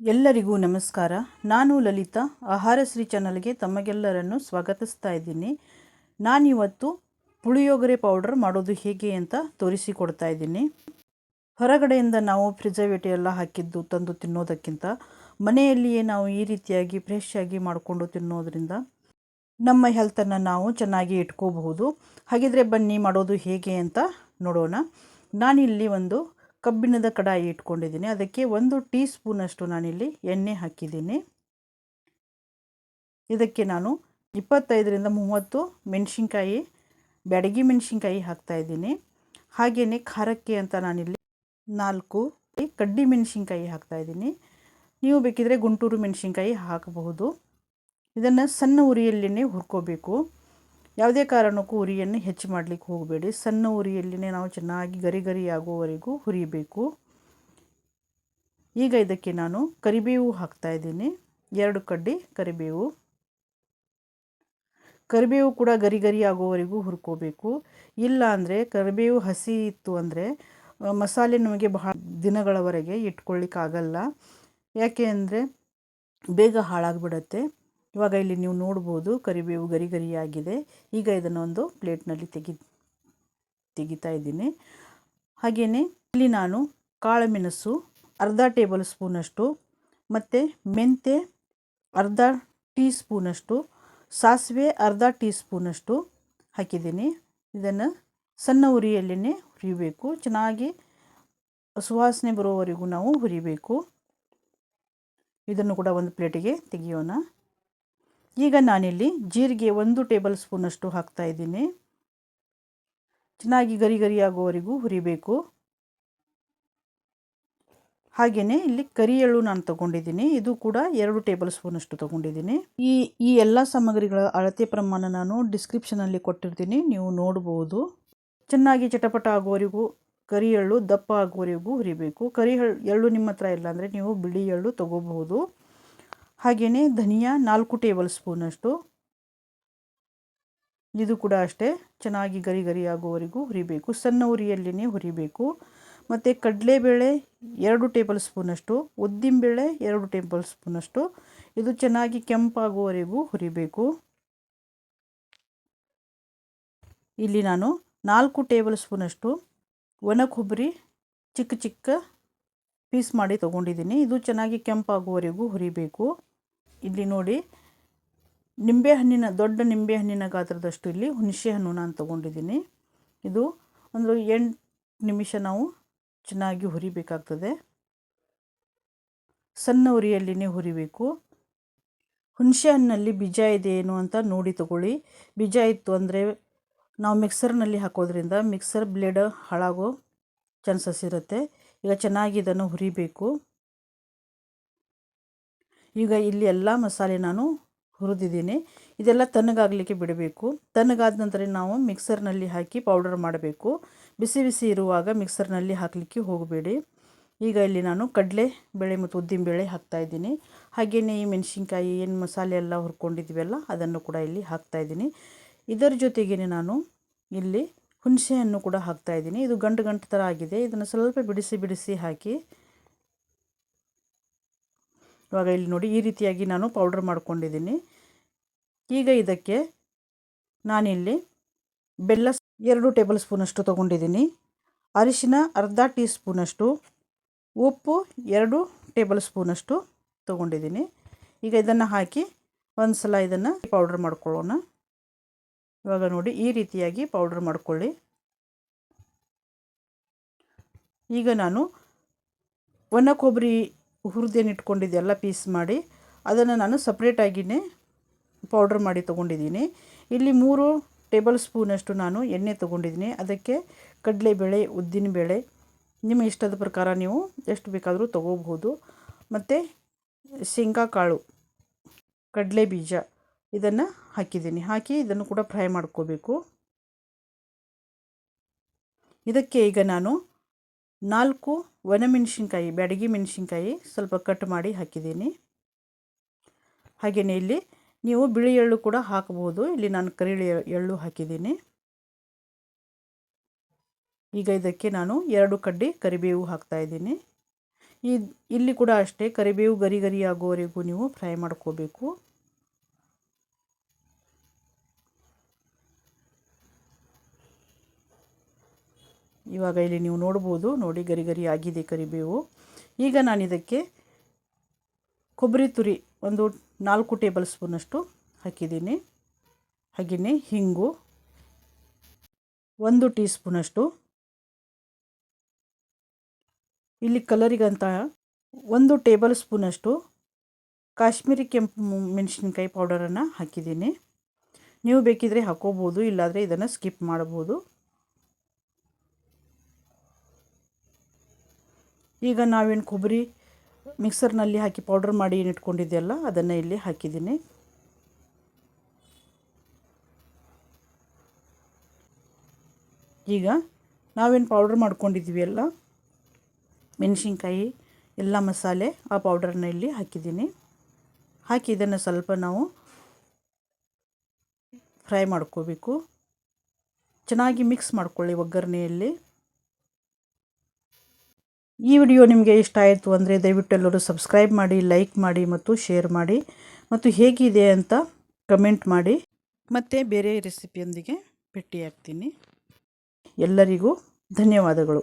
ಎಲ್ಲರಿಗೂ ನಮಸ್ಕಾರ. ನಾನು ಲಲಿತಾ. ಆಹಾರ ಶ್ರೀ ಚಾನಲ್ಗೆ ತಮಗೆಲ್ಲರನ್ನು ಸ್ವಾಗತಿಸ್ತಾ ಇದ್ದೀನಿ. ನಾನಿವತ್ತು ಪುಳಿಯೋಗರೆ ಪೌಡರ್ ಮಾಡೋದು ಹೇಗೆ ಅಂತ ತೋರಿಸಿಕೊಡ್ತಾ ಇದ್ದೀನಿ. ಹೊರಗಡೆಯಿಂದ ನಾವು ಪ್ರಿಸರ್ವೇಟಿವ್ ಎಲ್ಲ ಹಾಕಿದ್ದು ತಂದು ತಿನ್ನೋದಕ್ಕಿಂತ, ಮನೆಯಲ್ಲಿಯೇ ನಾವು ಈ ರೀತಿಯಾಗಿ ಫ್ರೆಶ್ ಆಗಿ ಮಾಡಿಕೊಂಡು ತಿನ್ನೋದ್ರಿಂದ ನಮ್ಮ ಹೆಲ್ತನ್ನು ನಾವು ಚೆನ್ನಾಗಿ ಇಟ್ಕೋಬಹುದು. ಹಾಗಿದ್ರೆ ಬನ್ನಿ ಮಾಡೋದು ಹೇಗೆ ಅಂತ ನೋಡೋಣ. ನಾನಿಲ್ಲಿ ಒಂದು ಕಬ್ಬಿಣದ ಕಡಾಯಿ ಇಟ್ಕೊಂಡಿದ್ದೀನಿ. ಅದಕ್ಕೆ ಒಂದು ಟೀ ಸ್ಪೂನಷ್ಟು ನಾನಿಲ್ಲಿ ಎಣ್ಣೆ ಹಾಕಿದ್ದೀನಿ. ಇದಕ್ಕೆ ನಾನು ಇಪ್ಪತ್ತೈದರಿಂದ ಮೂವತ್ತು ಮೆಣಸಿನ್ಕಾಯಿ, ಬ್ಯಾಡಗಿ ಮೆಣಸಿನ್ಕಾಯಿ ಹಾಕ್ತಾಯಿದ್ದೀನಿ ಹಾಗೆಯೇ ಖಾರಕ್ಕೆ ಅಂತ ನಾನಿಲ್ಲಿ ನಾಲ್ಕು ಕಡ್ಡಿ ಮೆಣಸಿನ್ಕಾಯಿ ಹಾಕ್ತಾಯಿದ್ದೀನಿ ನೀವು ಬೇಕಿದ್ರೆ ಗುಂಟೂರು ಮೆಣಸಿನ್ಕಾಯಿ ಹಾಕಬಹುದು. ಇದನ್ನು ಸಣ್ಣ ಉರಿಯಲ್ಲಿನೇ ಹುರ್ಕೋಬೇಕು. ಯಾವುದೇ ಕಾರಣಕ್ಕೂ ಉರಿಯನ್ನು ಹೆಚ್ಚು ಮಾಡಲಿಕ್ಕೆ ಹೋಗಬೇಡಿ. ಸಣ್ಣ ಉರಿಯಲ್ಲಿನೇ ನಾವು ಚೆನ್ನಾಗಿ ಗರಿ ಗರಿ ಆಗುವವರೆಗೂ ಹುರಿಬೇಕು. ಈಗ ಇದಕ್ಕೆ ನಾನು ಕರಿಬೇವು ಹಾಕ್ತಾಯಿದ್ದೀನಿ ಎರಡು ಕಡ್ಡಿ ಕರಿಬೇವು. ಕರಿಬೇವು ಕೂಡ ಗರಿ ಆಗುವವರೆಗೂ ಹುರ್ಕೋಬೇಕು. ಇಲ್ಲ ಅಂದರೆ ಕರಿಬೇವು ಹಸಿ ಇತ್ತು ಅಂದರೆ ಮಸಾಲೆ ನಮಗೆ ಬಹಳ ದಿನಗಳವರೆಗೆ ಇಟ್ಕೊಳ್ಳಿಕ್ಕಾಗಲ್ಲ. ಯಾಕೆ ಅಂದರೆ ಬೇಗ ಹಾಳಾಗಿಬಿಡತ್ತೆ. ಇವಾಗ ಇಲ್ಲಿ ನೀವು ನೋಡ್ಬೋದು ಕರಿಬೇವು ಗರಿ ಗರಿಯಾಗಿದೆ ಈಗ ಇದನ್ನು ಒಂದು ಪ್ಲೇಟ್ನಲ್ಲಿ ತೆಗಿ, ತೆಗಿತಾ ಇದ್ದೀನಿ. ಹಾಗೆಯೇ ಇಲ್ಲಿ ನಾನು ಕಾಳು ಮೆಣಸು ಅರ್ಧ ಟೇಬಲ್ ಸ್ಪೂನಷ್ಟು, ಮತ್ತು ಮೆಂತೆ ಅರ್ಧ ಟೀ ಸ್ಪೂನಷ್ಟು, ಸಾಸಿವೆ ಅರ್ಧ ಟೀ ಸ್ಪೂನಷ್ಟು ಹಾಕಿದ್ದೀನಿ. ಇದನ್ನು ಸಣ್ಣ ಉರಿಯಲ್ಲೇ ಹುರಿಬೇಕು. ಚೆನ್ನಾಗಿ ಸುವಾಸನೆ ಬರೋವರೆಗೂ ನಾವು ಹುರಿಬೇಕು. ಇದನ್ನು ಕೂಡ ಒಂದು ಪ್ಲೇಟಿಗೆ ತೆಗೆಯೋಣ. ಈಗ ನಾನಿಲ್ಲಿ ಜೀರಿಗೆ ಒಂದು ಟೇಬಲ್ ಸ್ಪೂನಷ್ಟು ಹಾಕ್ತಾ ಇದ್ದೀನಿ. ಚೆನ್ನಾಗಿ ಗರಿ ಗರಿ ಆಗುವವರೆಗೂ ಹುರಿಬೇಕು. ಹಾಗೆಯೇ ಇಲ್ಲಿ ಕರಿ ಎಳ್ಳು ನಾನು ತಗೊಂಡಿದ್ದೀನಿ. ಇದು ಕೂಡ ಎರಡು ಟೇಬಲ್ ಸ್ಪೂನಷ್ಟು ತಗೊಂಡಿದ್ದೀನಿ. ಈ ಈ ಎಲ್ಲ ಸಾಮಗ್ರಿಗಳ ಅಳತೆ ಪ್ರಮಾಣ ನಾನು ಡಿಸ್ಕ್ರಿಪ್ಷನಲ್ಲಿ ಕೊಟ್ಟಿರ್ತೀನಿ. ನೀವು ನೋಡ್ಬೋದು. ಚೆನ್ನಾಗಿ ಚಟಪಟ ಆಗೋವರೆಗೂ ಕರಿ ಎಳ್ಳು ದಪ್ಪ ಆಗುವವರೆಗೂ ಹುರಿಬೇಕು. ಕರಿ ಎಳ್ಳು ನಿಮ್ಮ ಹತ್ರ ಇಲ್ಲ ಅಂದರೆ ನೀವು ಬಿಳಿ ಎಳ್ಳು ತಗೋಬಹುದು. ಹಾಗೆಯೇ ಧನಿಯಾ ನಾಲ್ಕು ಟೇಬಲ್ ಸ್ಪೂನಷ್ಟು ಇದು ಕೂಡ ಅಷ್ಟೇ, ಚೆನ್ನಾಗಿ ಗರಿ ಗರಿ ಆಗುವವರೆಗೂ ಹುರಿಬೇಕು. ಸಣ್ಣ ಉರಿಯಲ್ಲಿನೇ ಹುರಿಬೇಕು. ಮತ್ತು ಕಡಲೆಬೇಳೆ ಎರಡು ಟೇಬಲ್ ಸ್ಪೂನಷ್ಟು ಉದ್ದಿನಬೇಳೆ ಎರಡು ಟೇಬಲ್ ಸ್ಪೂನಷ್ಟು ಇದು ಚೆನ್ನಾಗಿ ಕೆಂಪಾಗುವವರೆಗೂ ಹುರಿಬೇಕು. ಇಲ್ಲಿ ನಾನು ನಾಲ್ಕು ಟೇಬಲ್ ಸ್ಪೂನಷ್ಟು ಒಣ ಕೊಬ್ಬರಿ ಚಿಕ್ಕ ಚಿಕ್ಕ ಪೀಸ್ ಮಾಡಿ ತೊಗೊಂಡಿದ್ದೀನಿ. ಇದು ಚೆನ್ನಾಗಿ ಕೆಂಪಾಗುವವರೆಗೂ ಹುರಿಬೇಕು. ಇಲ್ಲಿ ನೋಡಿ ನಿಂಬೆಹಣ್ಣಿನ ದೊಡ್ಡ ನಿಂಬೆಹಣ್ಣಿನ ಗಾತ್ರದಷ್ಟು ಇಲ್ಲಿ ಹುಣಸೆ ಹಣ್ಣು ನಾನು ತೊಗೊಂಡಿದ್ದೀನಿ. ಇದು ಒಂದು ಎಂಟು ನಿಮಿಷ ನಾವು ಚೆನ್ನಾಗಿ ಹುರಿಬೇಕಾಗ್ತದೆ. ಸಣ್ಣ ಉರಿಯಲ್ಲಿನೇ ಹುರಿಬೇಕು. ಹುಣಸೆ ಹಣ್ಣಲ್ಲಿ ಬೀಜ ಇದೆಯೇನು ಅಂತ ನೋಡಿ ತಗೊಳ್ಳಿ. ಬೀಜ ಇತ್ತು ಅಂದರೆ ನಾವು ಮಿಕ್ಸರ್ನಲ್ಲಿ ಹಾಕೋದ್ರಿಂದ ಮಿಕ್ಸರ್ ಬ್ಲೇಡ್ ಹಾಳಾಗೋ ಚಾನ್ಸಸ್ ಇರುತ್ತೆ. ಈಗ ಚೆನ್ನಾಗಿ ಇದನ್ನು ಹುರಿಬೇಕು. ಈಗ ಇಲ್ಲಿ ಎಲ್ಲ ಮಸಾಲೆ ನಾನು ಹುರಿದಿದ್ದೀನಿ. ಇದೆಲ್ಲ ತಣ್ಣಗಾಗಲಿಕ್ಕೆ ಬಿಡಬೇಕು. ತಣ್ಣಗಾದ ನಂತರ ನಾವು ಮಿಕ್ಸರ್ನಲ್ಲಿ ಹಾಕಿ ಪೌಡರ್ ಮಾಡಬೇಕು. ಬಿಸಿ ಬಿಸಿ ಇರುವಾಗ ಮಿಕ್ಸರ್ನಲ್ಲಿ ಹಾಕಲಿಕ್ಕೆ ಹೋಗಬೇಡಿ. ಈಗ ಇಲ್ಲಿ ನಾನು ಕಡಲೆ ಬೇಳೆ ಮತ್ತು ಉದ್ದಿನ ಬೇಳೆ ಹಾಕ್ತಾ ಹಾಕ್ತಾಯಿದ್ದೀನಿ ಹಾಗೆಯೇ ಈ ಮೆಣಸಿನ್ಕಾಯಿ, ಏನು ಮಸಾಲೆ ಎಲ್ಲ ಹುರ್ಕೊಂಡಿದ್ದೀವಲ್ಲ, ಅದನ್ನು ಕೂಡ ಇಲ್ಲಿ ಹಾಕ್ತಾಯಿದ್ದೀನಿ ಇದರ ಜೊತೆಗೇ ನಾನು ಇಲ್ಲಿ ಹುಣಸೆಯನ್ನು ಕೂಡ ಹಾಕ್ತಾಯಿದ್ದೀನಿ ಇದು ಗಂಟು ಗಂಟು ಥರ ಆಗಿದೆ. ಇದನ್ನು ಸ್ವಲ್ಪ ಬಿಡಿಸಿ ಬಿಡಿಸಿ ಹಾಕಿ ಇವಾಗ ಇಲ್ಲಿ ನೋಡಿ ಈ ರೀತಿಯಾಗಿ ನಾನು ಪೌಡ್ರ್ ಮಾಡ್ಕೊಂಡಿದ್ದೀನಿ. ಈಗ ಇದಕ್ಕೆ ನಾನಿಲ್ಲಿ ಬೆಲ್ಲ ಎರಡು ಟೇಬಲ್ ಸ್ಪೂನಷ್ಟು ತೊಗೊಂಡಿದ್ದೀನಿ. ಅರಿಶಿನ ಅರ್ಧ ಟೀ ಸ್ಪೂನಷ್ಟು ಉಪ್ಪು ಎರಡು ಟೇಬಲ್ ಸ್ಪೂನಷ್ಟು ತೊಗೊಂಡಿದ್ದೀನಿ. ಈಗ ಇದನ್ನು ಹಾಕಿ ಒಂದು ಸಲ ಇದನ್ನು ಪೌಡ್ರ್ ಮಾಡ್ಕೊಳ್ಳೋಣ. ಇವಾಗ ನೋಡಿ ಈ ರೀತಿಯಾಗಿ ಪೌಡ್ರ್ ಮಾಡ್ಕೊಳ್ಳಿ. ಈಗ ನಾನು ಒಣ ಕೊಬ್ಬರಿ ಹುರಿದೇನು ಇಟ್ಕೊಂಡಿದ್ದೆಲ್ಲ ಪೀಸ್ ಮಾಡಿ. ಅದನ್ನು ನಾನು ಸಪ್ರೇಟಾಗಿಯೇ ಪೌಡ್ರ್ ಮಾಡಿ ತೊಗೊಂಡಿದ್ದೀನಿ. ಇಲ್ಲಿ ಮೂರು ಟೇಬಲ್ ಸ್ಪೂನಷ್ಟು ನಾನು ಎಣ್ಣೆ ತೊಗೊಂಡಿದ್ದೀನಿ. ಅದಕ್ಕೆ ಕಡಲೆಬೇಳೆ, ಉದ್ದಿನಬೇಳೆ ನಿಮ್ಮ ಇಷ್ಟದ ಪ್ರಕಾರ ನೀವು ಎಷ್ಟು ಬೇಕಾದರೂ ತೊಗೋಬಹುದು. ಮತ್ತು ಶೇಂಗಾ ಕಾಳು, ಕಡಲೆ ಬೀಜ ಇದನ್ನು ಹಾಕಿದ್ದೀನಿ. ಹಾಕಿ ಇದನ್ನು ಕೂಡ ಫ್ರೈ ಮಾಡ್ಕೋಬೇಕು. ಇದಕ್ಕೆ ಈಗ ನಾನು ನಾಲ್ಕು ಒಣಮೆಣಸಿನ್ಕಾಯಿ ಬ್ಯಾಡಗಿ ಮೆಣಸಿನ್ಕಾಯಿ ಸ್ವಲ್ಪ ಕಟ್ ಮಾಡಿ ಹಾಕಿದ್ದೀನಿ. ಹಾಗೆಯೇ ಇಲ್ಲಿ ನೀವು ಬಿಳಿ ಎಳ್ಳು ಕೂಡ ಹಾಕಬಹುದು. ಇಲ್ಲಿ ನಾನು ಕರಿಳಿ ಎಳ್ಳು ಹಾಕಿದ್ದೀನಿ. ಈಗ ಇದಕ್ಕೆ ನಾನು ಎರಡು ಕಡ್ಡಿ ಕರಿಬೇವು ಹಾಕ್ತಾಯಿದ್ದೀನಿ ಇಲ್ಲಿ ಕೂಡ ಅಷ್ಟೇ ಕರಿಬೇವು ಗರಿ ಗರಿ ಆಗೋವರೆಗೂ ನೀವು ಫ್ರೈ ಮಾಡ್ಕೋಬೇಕು. ಇವಾಗ ಇಲ್ಲಿ ನೀವು ನೋಡ್ಬೋದು, ನೋಡಿ ಗರಿ ಗರಿ ಆಗಿದೆ ಕರಿಬೇವು. ಈಗ ನಾನು ಇದಕ್ಕೆ ಕೊಬ್ಬರಿ ತುರಿ ಒಂದು ನಾಲ್ಕು ಟೇಬಲ್ ಸ್ಪೂನಷ್ಟು ಹಾಕಿದ್ದೀನಿ. ಹಾಗೆಯೇ ಹಿಂಗು ಒಂದು ಟೀ ಸ್ಪೂನಷ್ಟು ಇಲ್ಲಿ ಕಲರಿಗಂತ ಒಂದು ಟೇಬಲ್ ಸ್ಪೂನಷ್ಟು ಕಾಶ್ಮೀರಿ ಕೆಂಪು ಮೆಣಸಿನ್ಕಾಯಿ ಪೌಡರನ್ನು ಹಾಕಿದ್ದೀನಿ. ನೀವು ಬೇಕಿದ್ರೆ ಹಾಕೋಬೋದು, ಇಲ್ಲಾದರೆ ಇದನ್ನು ಸ್ಕಿಪ್ ಮಾಡ್ಬೋದು ಈಗ ನಾವೇನು ಕೊಬ್ಬರಿ ಮಿಕ್ಸರ್ನಲ್ಲಿ ಹಾಕಿ ಪೌಡರ್ ಮಾಡಿ ಏನು ಇಟ್ಕೊಂಡಿದ್ದೆಯಲ್ಲ ಅದನ್ನು ಇಲ್ಲಿ ಹಾಕಿದ್ದೀನಿ. ಈಗ ನಾವೇನು ಪೌಡ್ರ್ ಮಾಡ್ಕೊಂಡಿದ್ವಿ ಎಲ್ಲ ಮೆಣಸಿನ್ಕಾಯಿ, ಎಲ್ಲ ಮಸಾಲೆ ಆ ಪೌಡರ್ನ ಇಲ್ಲಿ ಹಾಕಿದ್ದೀನಿ. ಹಾಕಿ ಇದನ್ನು ಸ್ವಲ್ಪ ನಾವು ಫ್ರೈ ಮಾಡ್ಕೋಬೇಕು. ಚೆನ್ನಾಗಿ ಮಿಕ್ಸ್ ಮಾಡ್ಕೊಳ್ಳಿ ಒಗ್ಗರಣೆಯಲ್ಲಿ. ಈ ವಿಡಿಯೋ ನಿಮಗೆ ಇಷ್ಟ ಆಯಿತು ಅಂದರೆ ದಯವಿಟ್ಟು ಎಲ್ಲರೂ ಸಬ್ಸ್ಕ್ರೈಬ್ ಮಾಡಿ ಲೈಕ್ ಮಾಡಿ ಮತ್ತು ಶೇರ್ ಮಾಡಿ. ಮತ್ತು ಹೇಗಿದೆ ಅಂತ ಕಮೆಂಟ್ ಮಾಡಿ. ಮತ್ತು ಬೇರೆ ರೆಸಿಪಿಯೊಂದಿಗೆ ಭೇಟಿಯಾಗ್ತೀನಿ. ಎಲ್ಲರಿಗೂ ಧನ್ಯವಾದಗಳು.